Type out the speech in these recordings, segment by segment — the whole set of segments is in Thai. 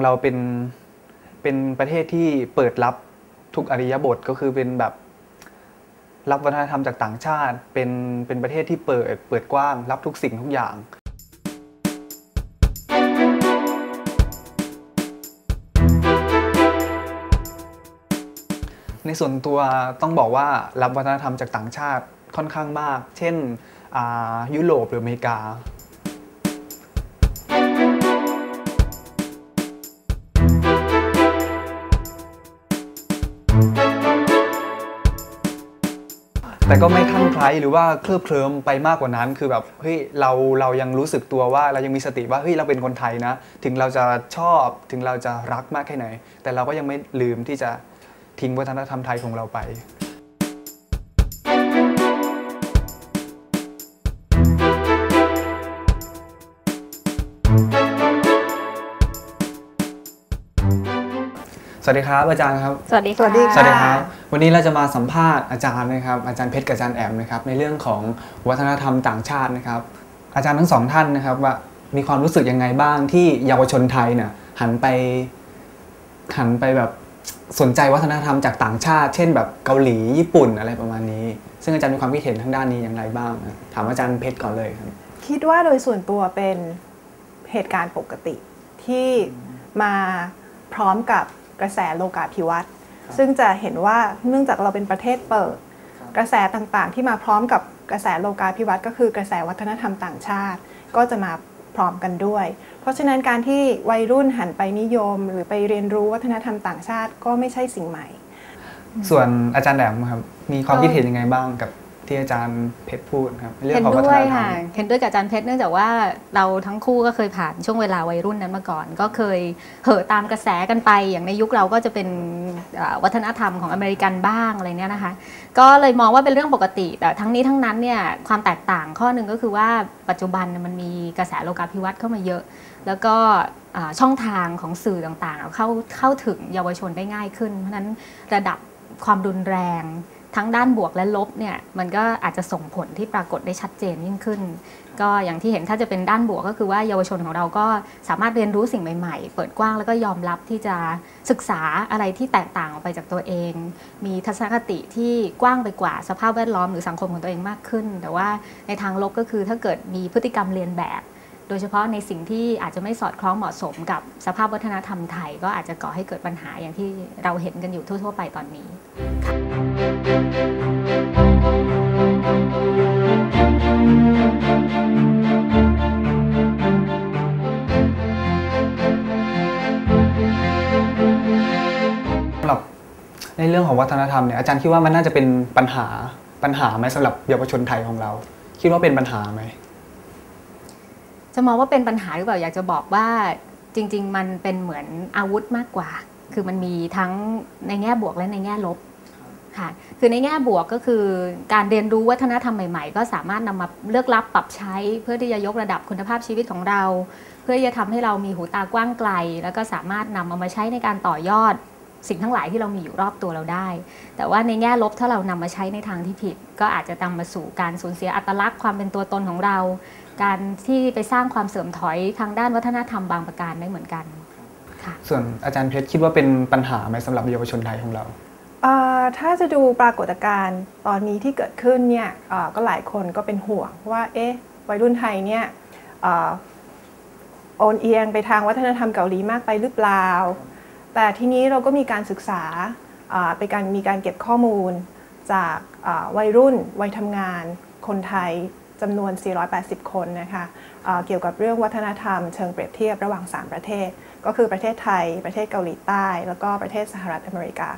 ของเราเป็นเป็นประเทศที่เปิดรับทุกอริยบทก็คือเป็นแบบรับวัฒนธรรมจากต่างชาติ เป็นเป็นประเทศที่เปิดเปิดกว้าง รับทุกสิ่งทุกอย่างในส่วนตัวต้องบอกว่ารับวัฒนธรรมจากต่างชาติค่อนข้างมาก เช่นยุโรปหรืออเมริกา แต่ก็ไม่คลั่งไคล้หรือว่าเคลือบเคลิ้มไปมากกว่านั้น คือแบบเฮ้ยเราเรายังรู้สึกตัวว่าเรายังมีสติว่าเฮ้ยเราเป็นคนไทยนะ ถึงเราจะชอบถึงเราจะรักมากแค่ไหน แต่เราก็ยังไม่ลืมที่จะทิ้งวัฒนธรรมไทยของเราไป สวัสดีครับอาจารย์ครับ สวัสดีค่ะสวัสดีสวัสดีครับ วันนี้เราจะมาสัมภาษณ์อาจารย์นะครับ อาจารย์เพชรกับอาจารย์แอมนะครับในเรื่องของวัฒนธรรมต่างชาตินะครับ อาจารย์ทั้งสองท่านนะครับ ว่ามีความรู้สึกยังไงบ้างที่เยาวชนไทยเนี่ยหันไปหันไปแบบสนใจวัฒนธรรมจากต่างชาติ เช่น แบบเกาหลีญี่ปุ่นอะไรประมาณนี้ ซึ่งอาจารย์มีความคิดเห็นทางด้านนี้อย่างไรบ้างนะถามอาจารย์เพชรก่อนเลยครับ คิดว่าโดยส่วนตัวเป็นเหตุการณ์ปกติที่มาพร้อมกับ กระแสโลกาภิวัตน์ซึ่งจะเห็นว่าเนื่องจากเราเป็นประเทศเปิด กระแสต่างๆ ที่มาพร้อมกับกระแสโลกาภิวัตน์ก็คือกระแสวัฒนธรรมต่างชาติ ก็จะมาพร้อมกันด้วย เพราะฉะนั้นการที่วัยรุ่นหันไปนิยม หรือไปเรียนรู้วัฒนธรรมต่างชาติก็ไม่ใช่สิ่งใหม่ ส่วนอาจารย์แอมครับมีความคิดเห็นยังไงบ้างกับ ที่อาจารย์เพชรพูดครับในเรื่อเห็งนของวัฒด้วนยธรรค่ะม เห็นด้วยกับอาจารย์เพชรเนื่องจากว่าเราทั้งคู่ก็เคยผ่านช่วงเวลาวัยรุ่นนั้นมาก่อน ก็เคยเห่อะตามกระแสกันไป อย่างในยุคเราก็จะเป็นอ่าวัฒนธรรมของอเมริกันบ้างอะไรเนี่ยนะคะ ก็เลยมองว่าเป็นเรื่องปกติ แต่ทั้งนี้ทั้งนั้นเนี่ยความแตกต่างข้อหนึ่งก็คือว่าปัจจุบันเนี่ยมันมีกระแสโลกาภิวัตน์เข้ามาเยอะ แล้วก็อ่าช่องทางของสื่อต่างๆ เข้าเข้าถึงเยาวชนได้ง่ายขึ้น เพราะฉะนั้นระดับความรุนแรง ทั้งด้านบวกและลบเนี่ยมันก็อาจจะส่งผลที่ปรากฏได้ชัดเจนยิ่งขึ้น ก็อย่างที่เห็นถ้าจะเป็นด้านบวกก็คือว่าเยาวชนของเราก็สามารถเรียนรู้สิ่งใหม่ ๆ เปิดกว้างแล้วก็ยอมรับที่จะศึกษาอะไรที่แตกต่างออกไปจากตัวเอง มีทัศนคติที่กว้างไปกว่าสภาพแวดล้อมหรือสังคมของตัวเองมากขึ้น แต่ว่าในทางลบก็คือถ้าเกิดมีพฤติกรรมเรียนแบบ โดยเฉพาะในสิ่งที่อาจจะไม่สอดคล้องเหมาะสมกับสภาพวัฒนธรรมไทย ก็อาจจะก่อให้เกิดปัญหาอย่างที่เราเห็นกันอยู่ทั่ว ๆ ไปตอนนี้สำหรับในเรื่องของวัฒนธรรมเนี่ยอาจารย์คิดว่ามันน่าจะเป็นปัญหาปัญหาไหมสำหรับเยาวชนไทยของเรา คิดว่าเป็นปัญหาไหม จะมองว่าเป็นปัญหาหรือเปล่าอยากจะบอกว่าจริง ๆ มันเป็นเหมือนอาวุธมากกว่า คือมันมีทั้งในแง่บวกและในแง่ลบค่ะคือในแง่บวกก็คือการเรียนรู้วัฒนธรรมใหม่ๆ ก็สามารถนำมาเลือกรับปรับใช้ เพื่อที่จะยกระดับคุณภาพชีวิตของเรา เพื่อที่จะทำให้เรามีหูตากว้างไกล แล้วก็สามารถนำเอามาใช้ในการต่อยอด สิ่งทั้งหลายที่เรามีอยู่รอบตัวเราได้ แต่ว่าในแง่ลบถ้าเรานำมาใช้ในทางที่ผิด ก็อาจจะนำมาสู่การสูญเสียอัตลักษณ์ความเป็นตัวตนของเรา การที่ไปสร้างความเสื่อมถอยทางด้านวัฒนธรรมบางประการได้เหมือนกันค่ะส่วนอาจารย์เพชรคิดว่าเป็นปัญหาไหมสำหรับเยาวชนไทยของเราเอ่อถ้าจะดูปรากฏการณ์ตอนนี้ที่เกิดขึ้นเนี่ยเอ่อก็หลายคนก็เป็นห่วงว่าเอ๊ะวัยรุ่นไทยเนี่ยเอ่อโอนเอียงไปทางวัฒนธรรมเกาหลีมากไปหรือเปล่า แต่ทีนี้เราก็มีการศึกษาเอ่อไปการมีการเก็บข้อมูลจากเอ่อวัยรุ่นวัยทำงานคนไทย จำนวน 480 คนนะคะเเกี่ยวกับเรื่องวัฒนธรรมเชิงเปรียบเทียบระหว่าง 3 ประเทศ ก็คือประเทศไทย ประเทศเกาหลีใต้ แล้วก็ประเทศสหรัฐอเมริกา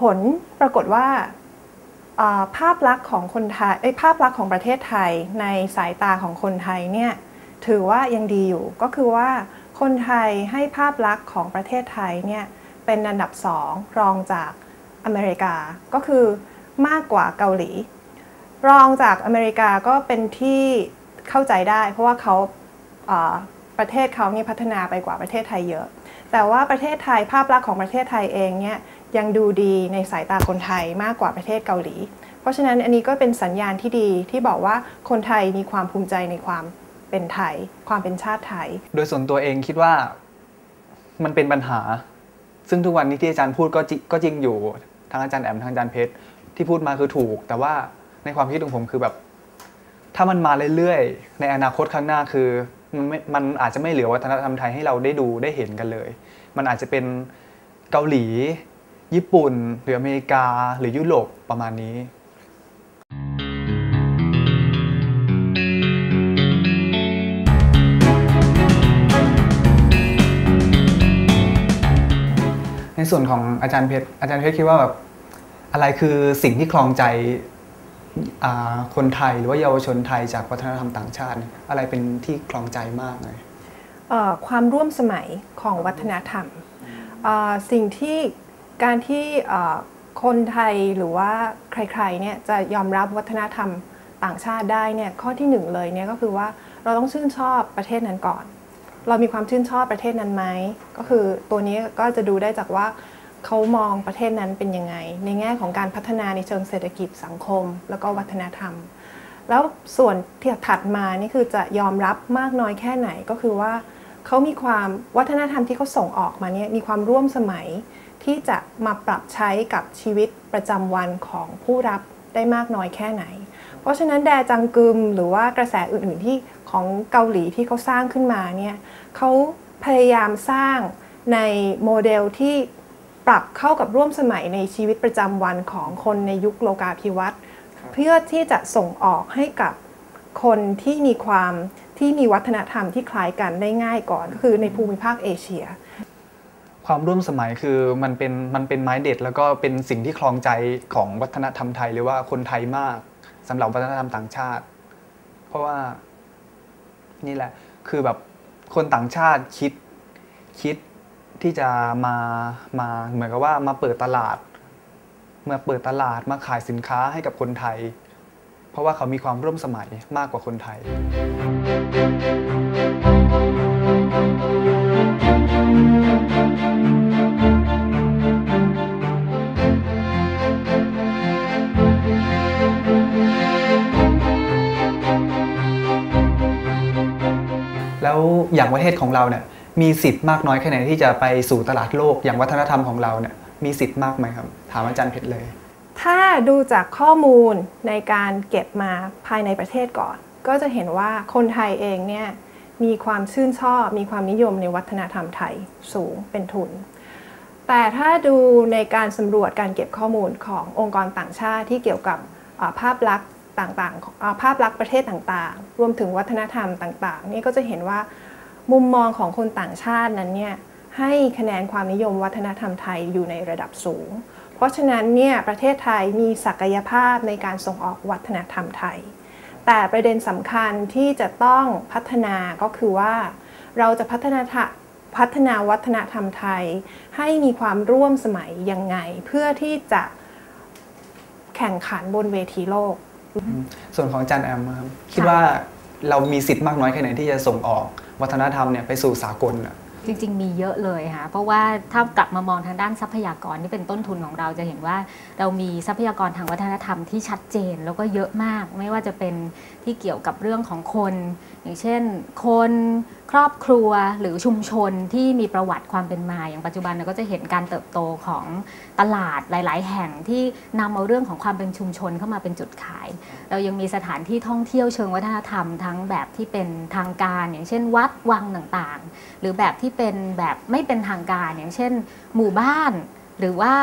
ผลปรากฏว่าภาพลักษณ์ของคนไทยภาพลักษณ์ของประเทศไทยในสายตาของคนไทยเนี่ยถือว่ายังดีอยู่ก็คือว่าคนไทยให้ภาพลักษณ์ของประเทศไทยเนี่ยเป็นอันดับสองรองจากอเมริกา ก็คือมากกว่าเกาหลี รองจากอเมริกาก็เป็นที่เข้าใจได้ เพราะว่าเขาประเทศเขานี่พัฒนาไปกว่าประเทศไทยเยอะ แต่ว่าประเทศไทยภาพลักษณ์ของประเทศไทยเองเนี่ยยังดูดีในสายตาคนไทยมากกว่าประเทศเกาหลี เพราะฉะนั้นอันนี้ก็เป็นสัญญาณที่ดีที่บอกว่าคนไทยมีความภูมิใจในความเป็นไทย ความเป็นชาติไทย โดยส่วนตัวเองคิดว่ามันเป็นปัญหา ซึ่งทุกวันนี้ที่อาจารย์พูดก็จริงอยู่ทั้งอาจารย์แอมทั้งอาจารย์เพชรที่พูดมาคือถูก แต่ว่า ในความคิดของผมคือแบบ ถ้ามันมาเรื่อยๆ ในอนาคตข้างหน้าคือมันไม่มันอาจจะไม่เหลือวัฒนธรรมไทยให้เราได้ดูได้เห็นกันเลย มันอาจจะเป็นเกาหลี ญี่ปุ่น หรืออเมริกา หรือยุโรปประมาณนี้ในส่วนของอาจารย์เพชรอาจารย์เพชรคิดว่าแบบอะไรคือสิ่งที่คลองใจ คนไทยหรือว่าเยาวชนไทยจากวัฒนธรรมต่างชาติ อะไรเป็นที่คลองใจมากเลยความร่วมสมัยของวัฒนธรรมสิ่งที่การที่คนไทยหรือว่าใครๆเนี่ยจะยอมรับวัฒนธรรมต่างชาติได้เนี่ยข้อที่หนึ่งเลยเนี่ยก็คือว่าเราต้องชื่นชอบประเทศนั้นก่อน เรามีความชื่นชอบประเทศนั้นไหมก็คือตัวนี้ก็จะดูได้จากว่า เขามองประเทศนั้นเป็นยังไง ในแง่ของการพัฒนาในเชิงเศรษฐกิจสังคม แล้วก็วัฒนธรรม แล้วส่วนที่ถัดมานี่คือจะยอมรับมากน้อยแค่ไหนก็คือว่าเขามีความวัฒนธรรมที่เขาส่งออกมาเนี่ยมีความร่วมสมัยที่จะมาปรับใช้กับชีวิตประจำวันของผู้รับได้มากน้อยแค่ไหน เพราะฉะนั้นแดจังกึมหรือว่ากระแสอื่น ๆ ที่ของเกาหลีที่เขาสร้างขึ้นมาเนี่ยเขาพยายามสร้างในโมเดลที่ ปรับเข้ากับร่วมสมัยในชีวิตประจำวันของคนในยุคโลกาภิวัตน์เพื่อที่จะส่งออกให้กับคนที่มีความที่มีวัฒนธรรมที่คล้ายกันได้ง่ายก่อนก็คือในภูมิภาคเอเชีย ความร่วมสมัยคือมันเป็นมันเป็นไม้เด็ด แล้วก็เป็นสิ่งที่คลองใจของวัฒนธรรมไทยหรือว่าคนไทยมากสำหรับวัฒนธรรมต่างชาติ เพราะว่านี่แหละคือแบบคนต่างชาติคิดคิด ที่จะมามาเหมือนกับว่ามาเปิดตลาดมาเปิดตลาดมาขายสินค้าให้กับคนไทย เพราะว่าเขามีความร่วมสมัยมากกว่าคนไทย แล้วอย่างประเทศของเราเนี่ย มีสิทธิ์มากน้อยแค่ไหนที่จะไปสู่ตลาดโลกอย่างวัฒนธรรมของเราเนี่ยมีสิทธิ์มากไหมครับ ถามอาจารย์เพชรเลย ถ้าดูจากข้อมูลในการเก็บมาภายในประเทศก่อน ก็จะเห็นว่าคนไทยเองเนี่ยมีความชื่นชอบ มีความนิยมในวัฒนธรรมไทยสูงเป็นทุน แต่ถ้าดูในการสำรวจการเก็บข้อมูลขององค์กรต่างชาติที่เกี่ยวกับภาพลักษณ์ต่างๆของภาพลักษณ์ประเทศต่างๆ รวมถึงวัฒนธรรมต่างๆ นี่ก็จะเห็นว่า มุมมองของคนต่างชาตินั้นเนี่ยให้คะแนนความนิยมวัฒนธรรมไทยอยู่ในระดับสูง เพราะฉะนั้นเนี่ยประเทศไทยมีศักยภาพในการส่งออกวัฒนธรรมไทย แต่ประเด็นสำคัญที่จะต้องพัฒนาก็คือว่า เราจะพัฒนาพัฒนาวัฒนธรรมไทย ให้มีความร่วมสมัยยังไง เพื่อที่จะแข่งขันบนเวทีโลก ส่วนของจารย์แอมครับคิดว่าเรามีสิทธิ์มากน้อยแค่ไหนที่จะส่งออก วัฒนธรรมเนี่ยไปสู่สากลอะ จริง ๆ มีเยอะเลยค่ะเพราะว่าถ้ากลับมามองทางด้านทรัพยากรที่เป็นต้นทุนของเราจะเห็นว่า เรามีทรัพยากรทางวัฒนธรรมที่ชัดเจนแล้วก็เยอะมาก ไม่ว่าจะเป็นที่เกี่ยวกับเรื่องของคน อย่างเช่น คนครอบครัวหรือชุมชนที่มีประวัติความเป็นมา อย่างปัจจุบันเราก็จะเห็นการเติบโตของตลาดหลาย ๆ แห่งที่นำเอาเรื่องของความเป็นชุมชนเข้ามาเป็นจุดขาย เรายังมีสถานที่ท่องเที่ยวเชิงวัฒนธรรม ทั้งแบบที่เป็นทางการ อย่างเช่น วัดวังต่างๆ หรือแบบที่เป็นแบบไม่เป็นทางการอย่างเช่น หมู่บ้านหรือว่า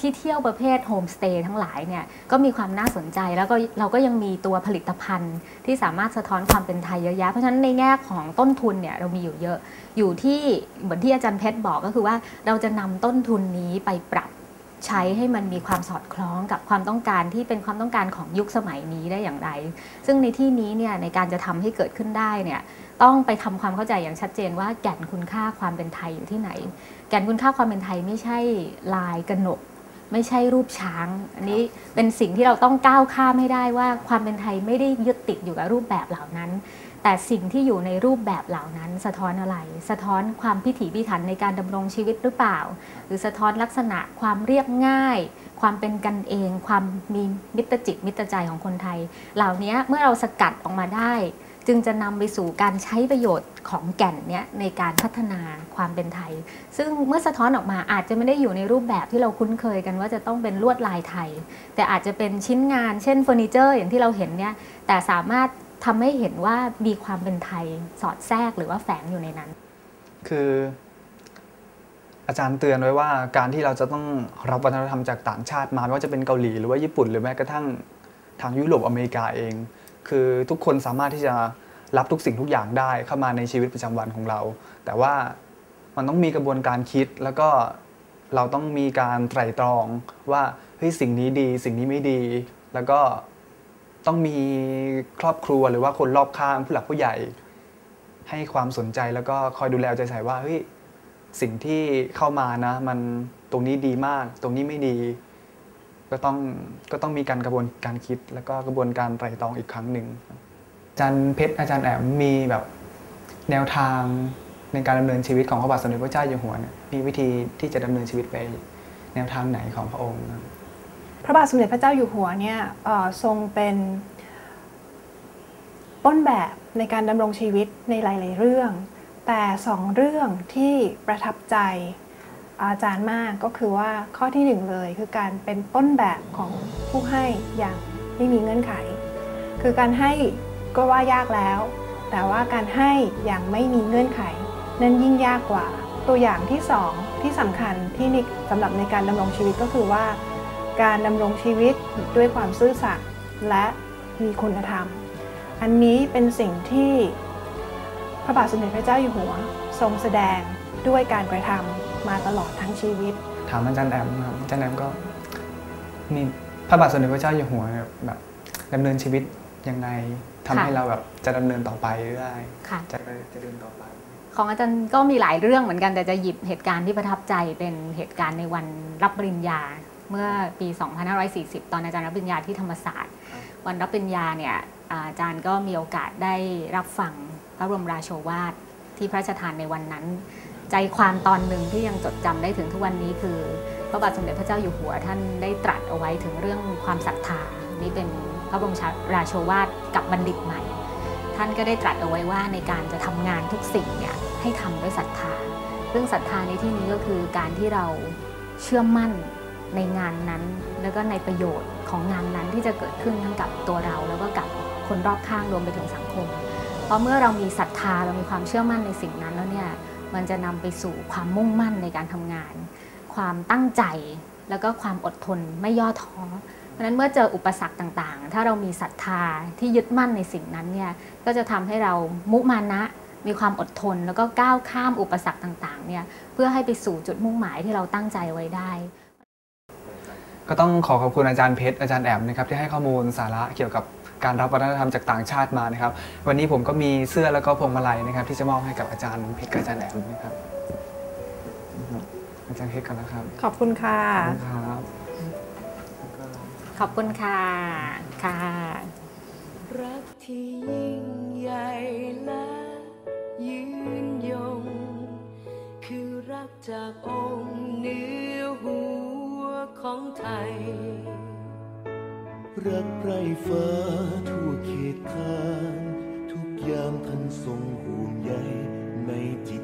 ที่เที่ยวประเภทโฮมสเตย์ทั้งหลายเนี่ยก็มีความน่าสนใจแล้วก็เราก็ยังมีตัวผลิตภัณฑ์ ที่สามารถสะท้อนความเป็นไทยเยอะแยะเพราะฉะนั้นในแง่ของต้นทุนเนี่ยเรามีอยู่เยอะอยู่ที่เหมือนที่อาจารย์เพชรบอกก็คือว่าเราจะนำต้นทุนนี้ไปปรับใช้ให้มันมีความสอดคล้องกับความต้องการที่เป็นความต้องการของยุคสมัยนี้ได้อย่างไร ซึ่งในที่นี้เนี่ยในการจะทำให้เกิดขึ้นได้เนี่ย ต้องไปทำความเข้าใจอย่างชัดเจนว่าแก่นคุณค่าความเป็นไทยอยู่ที่ไหน แก่นคุณค่าความเป็นไทยไม่ใช่ลายกระหนก ไม่ใช่รูปช้าง อันนี้เป็นสิ่งที่เราต้องก้าวข้ามให้ได้ว่าความเป็นไทยไม่ได้ยึดติดอยู่กับรูปแบบเหล่านั้น แต่สิ่งที่อยู่ในรูปแบบเหล่านั้น สะท้อนอะไร สะท้อนความพิถีพิถันในการดำรงชีวิตหรือเปล่า หรือสะท้อนลักษณะความเรียบง่ายความเป็นกันเอง ความมีมิตรจิตมิตรใจของคนไทย เหล่านี้เมื่อเราสกัดออกมาได้ จึงจะนำไปสู่การใช้ประโยชน์ของแก่นเนี้ยในการพัฒนาความเป็นไทย ซึ่งเมื่อสะท้อนออกมาอาจจะไม่ได้อยู่ในรูปแบบที่เราคุ้นเคยกันว่าจะต้องเป็นลวดลายไทย แต่อาจจะเป็นชิ้นงาน เช่นเฟอร์นิเจอร์อย่างที่เราเห็นเนี่ยแต่สามารถทำให้เห็นว่ามีความเป็นไทยสอดแทรกหรือว่าแฝงอยู่ในนั้น คืออาจารย์เตือนไว้ว่าการที่เราจะต้องรับวัฒนธรรมจากต่างชาติมาไม่ว่าจะเป็นเกาหลีหรือว่าญี่ปุ่นหรือแม้กระทั่งทางยุโรปอเมริกาเอง คือทุกคนสามารถที่จะรับทุกสิ่งทุกอย่างได้เข้ามาในชีวิตประจำวันของเรา แต่ว่ามันต้องมีกระบวนการคิดแล้วก็เราต้องมีการไตร่ตรองว่าเฮ้ยสิ่งนี้ดีสิ่งนี้ไม่ดี แล้วก็ต้องมีครอบครัวหรือว่าคนรอบข้างผู้หลักผู้ใหญ่ ให้ความสนใจแล้วก็คอยดูแลเอาใจใส่ว่าเฮ้ยสิ่งที่เข้ามานะ มันตรงนี้ดีมาก ตรงนี้ไม่ดี ก็ต้องก็ต้องมีการกระบวนการคิด แล้วก็กระบวนการไตร่ตรองอีกครั้งหนึ่งอาจารย์เพชรอาจารย์แอมมีแบบแนวทางในการดำเนินชีวิตของพระบาทสมเด็จพระเจ้าอยู่หัวเนี่ยมีวิธีที่จะดำเนินชีวิตไปแนวทางไหนของพระองค์ พระบาทสมเด็จพระเจ้าอยู่หัวเนี่ยทรงเป็นต้นแบบในการดำรงชีวิตในหลาย ๆ เรื่อง แต่สองเรื่องที่ประทับใจ อาจารย์มากก็คือว่าข้อที่หนึ่งเลยคือการเป็นต้นแบบของผู้ให้อย่างไม่มีเงื่อนไข คือการให้ก็ว่ายากแล้ว แต่ว่าการให้อย่างไม่มีเงื่อนไข นั้นยิ่งยากกว่า ตัวอย่างที่สองที่สำคัญที่นิสำหรับในการดำรงชีวิตก็คือว่า การดำรงชีวิตด้วยความซื่อสัตย์และมีคุณธรรม อันนี้เป็นสิ่งที่พระบาทสมเด็จพระเจ้าอยู่หัว ทรงแสดงด้วยการกระทำ มาตลอดทั้งชีวิต ถามอาจารย์แอมครับอาจารย์แอมก็มีพระบาทสมเด็จพระเจ้าอยู่หัวเนี่ยแบบดำเนินชีวิตยังไงทำค่ะให้เราแบบจะดำเนินต่อไปได้ค่ะจะจะเดินต่อไป ของอาจารย์ก็มีหลายเรื่องเหมือนกันแต่จะหยิบเหตุการณ์ที่ประทับใจเป็นเหตุการณ์ในวันรับปริญญาเมื่อปี 2540 ตอนอาจารย์รับปริญญาที่ธรรมศาสตร์ครับวันรับปริญญาเนี่ยอาจารย์ก็มีโอกาสได้รับฟังพระบรมราโชวาทที่พระราชทานในวันนั้น ใจความตอนหนึ่งที่ยังจดจำได้ถึงทุกวันนี้คือ พระบาทสมเด็จพระเจ้าอยู่หัวท่านได้ตรัสเอาไว้ถึงเรื่องความศรัทธานี่เป็นพระบรมราโชวาทกับบัณฑิตใหม่ ท่านก็ได้ตรัสเอาไว้ว่าในการจะทำงานทุกสิ่งเนี่ยให้ทำด้วยศรัทธาซึ่งศรัทธาในที่นี้ก็คือการที่เราเชื่อมั่นในงานนั้น แล้วก็ในประโยชน์ของงานนั้นที่จะเกิดขึ้นทั้งกับตัวเรา แล้วก็กับคนรอบข้างรวมไปถึงสังคม เพราะเมื่อเรามีศรัทธาเรามีความเชื่อมั่นในสิ่งนั้นแล้วเนี่ย มันจะนำไปสู่ความมุ่งมั่นในการทำงาน ความตั้งใจแล้วก็ความอดทนไม่ย่อท้อเพราะฉะนั้นเมื่อเจออุปสรรคต่างๆ ถ้าเรามีศรัทธาที่ยึดมั่นในสิ่งนั้นเนี่ยก็จะทำให้เรามุมานะมีความอดทน แล้วก็ก้าวข้ามอุปสรรคต่างๆเนี่ยเพื่อให้ไปสู่จุดมุ่งหมายที่เราตั้งใจไว้ได้ ก็ต้องขอขอบคุณอาจารย์เพชรอาจารย์แอมนะครับที่ให้ข้อมูลสาระเกี่ยวกับ การรับวัฒนธรรมจากต่างชาติมานะครับ วันนี้ผมก็มีเสื้อแล้วก็พวงมาลัยนะครับ ที่จะมอบให้กับอาจารย์เพชรกับอาจารย์แอมนะครับอือฮึอาจารย์เพชรกันนะครับ ขอบคุณค่ะ ขอบคุณครับแล้วก็ขอบคุณค่ะ ฟ้าทั่วเขตขานทุกยามท่านทรงห่วงใยในจิต